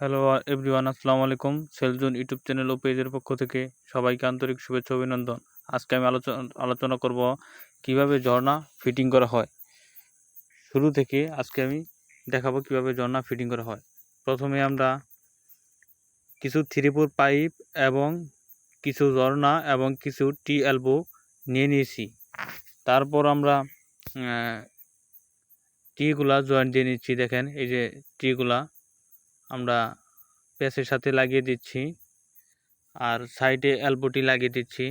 Hello everyone আসসালামু আলাইকুম। সেলজুন YouTube channel ও পেজের পক্ষ থেকে সবাইকে আন্তরিক শুভেচ্ছা অভিনন্দন। আজকে আমি আলোচনা আলোচনা করব কীভাবে ঝর্ণা ফিটিং করা হয়। শুরু থেকে আজকে আমি দেখাবো কীভাবে ঝর্ণা ফিটিং করা হয়। প্রথমে আমরা কিছু থ্রি ফোর পাইপ এবং কিছু ঝর্ণা এবং কিছু টি এলবো নিয়ে নিয়েছি। তারপর আমরা টিগুলা জয়েন্ট দিয়ে নিচ্ছি। দেখেন, এই যে টিগুলা আমরা প্যাচের সাথে লাগিয়ে দিচ্ছি আর সাইডে এলবোটি লাগিয়ে দিচ্ছি।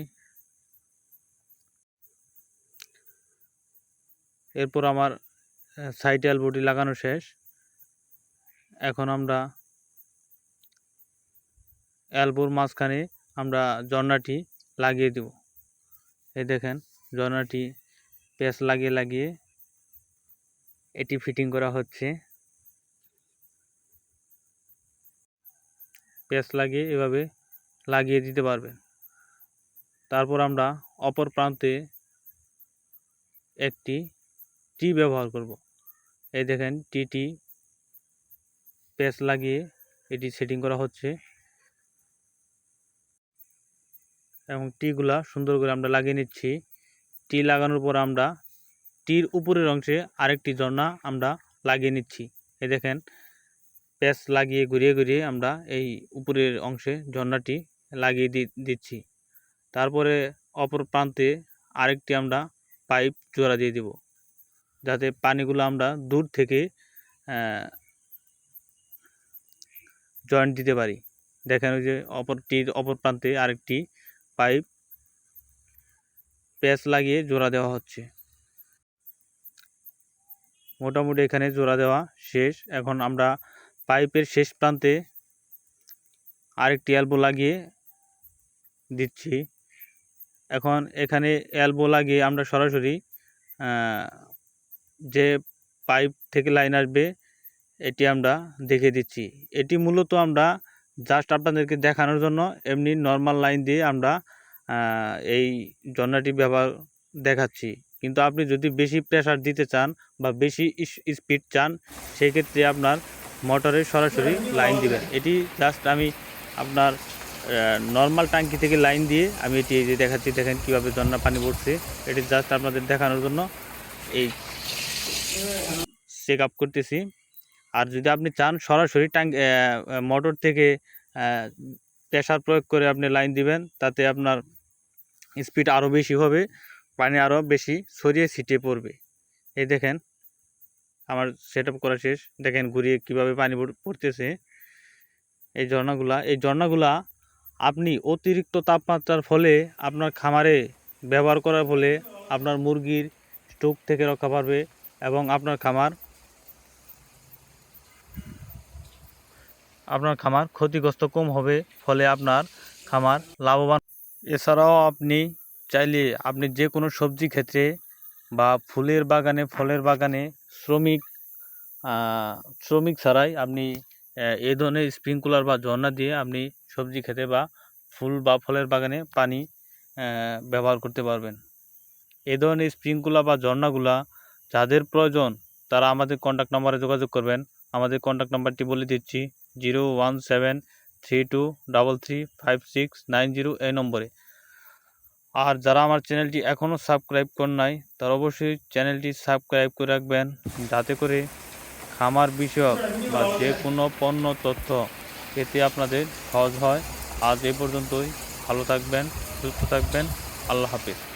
এরপর আমার সাইডে এলবোটি লাগানো শেষ। এখন আমরা এলবোর মাঝখানে আমরা জর্নাটি লাগিয়ে দেব। এই দেখেন জর্নাটি প্যাচ লাগিয়ে লাগিয়ে এটি ফিটিং করা হচ্ছে। পেঁচ লাগিয়ে এভাবে লাগিয়ে দিতে পারবেন। তারপর আমরা অপর প্রান্তে একটি টি ব্যবহার করব। এই দেখেন টিটি পেঁচ লাগিয়ে এটি সেটিং করা হচ্ছে। এবং টিগুলা সুন্দর করে আমরা লাগিয়ে নিচ্ছি। টি লাগানোর পর আমরা টির উপরের অংশে আরেকটি ঝর্ণা আমরা লাগিয়ে নিচ্ছি। এই দেখেন প্যাচ লাগিয়ে ঘুরিয়ে ঘুরিয়ে আমরা এই উপরের অংশে ঝর্ণাটি লাগিয়ে দিচ্ছি। তারপরে অপর প্রান্তে আরেকটি আমরা পাইপ জোড়া দিয়ে দিব, যাতে পানিগুলো আমরা দূর থেকে জয়েন্ট দিতে পারি। দেখেন ওই যে অপরটির অপর প্রান্তে আরেকটি পাইপ প্যাচ লাগিয়ে জোড়া দেওয়া হচ্ছে। মোটামুটি এখানে জোড়া দেওয়া শেষ। এখন আমরা পাইপের শেষ প্রান্তে আরেকটি এলবো লাগিয়ে দিচ্ছি। এখন এখানে এলবো লাগিয়ে আমরা সরাসরি যে পাইপ থেকে লাইন আসবে, এটি আমরা দেখে দিচ্ছি। এটি মূলত আমরা জাস্ট আপনাদেরকে দেখানোর জন্য এমনি নর্মাল লাইন দিয়ে আমরা এই জন্নাটি ব্যবহার দেখাচ্ছি। কিন্তু আপনি যদি বেশি প্রেশার দিতে চান বা বেশি স্পিড চান সেই ক্ষেত্রে আপনার মোটরে সরাসরি লাইন দিবেন। এটি জাস্ট আমি আপনার নর্মাল ট্যাঙ্কি থেকে লাইন দিয়ে আমি এটি যে দেখাচ্ছি, দেখেন কীভাবে ঝর্ণা পানি পড়ছে। এটি জাস্ট আপনাদের দেখানোর জন্য এই চেক আপ করতেছি। আর যদি আপনি চান সরাসরি ট্যাঙ্ক মোটর থেকে প্রেশার প্রয়োগ করে আপনি লাইন দিবেন, তাতে আপনার স্পিড আরও বেশি হবে, পানি আরও বেশি ছড়িয়ে ছিটিয়ে পড়বে। এই দেখেন আমার সেট করা শেষ। দেখেন ঘুরিয়ে কীভাবে পানি পড়তেছে। এই ঝর্ণাগুলা এই ঝর্ণাগুলা আপনি অতিরিক্ত তাপমাত্রার ফলে আপনার খামারে ব্যবহার করার ফলে আপনার মুরগির স্টোক থেকে রক্ষা পাবে এবং আপনার খামার আপনার খামার ক্ষতিগ্রস্ত কম হবে, ফলে আপনার খামার লাভবান। এছাড়াও আপনি চাইলে আপনি যে কোনো সবজি ক্ষেত্রে বা ফুলের বাগানে, ফলের বাগানে শ্রমিক শ্রমিক ছাড়াই আপনি এই ধরনের স্প্রিংকুলার বা ঝর্ণা দিয়ে আপনি সবজি খেতে বা ফুল বা ফলের বাগানে পানি ব্যবহার করতে পারবেন। এই ধরনের স্প্রিংকুলার বা ঝর্ণাগুলা যাদের প্রয়োজন, তারা আমাদের কন্ট্যাক্ট নাম্বারে যোগাযোগ করবেন। আমাদের কন্ট্যাক্ট নাম্বারটি বলে দিচ্ছি zero one seven three two double three five six nine zero এই নম্বরে। আর যারা আমার চ্যানেলটি এখনও সাবস্ক্রাইব কর নাই, তারা অবশ্যই চ্যানেলটি সাবস্ক্রাইব করে রাখবেন, যাতে করে খামার বিষয়ক বা যে কোনো পণ্য তথ্য এতে আপনাদের সহজ হয়। আজ এ পর্যন্তই। ভালো থাকবেন, সুস্থ থাকবেন। আল্লাহ হাফিজ।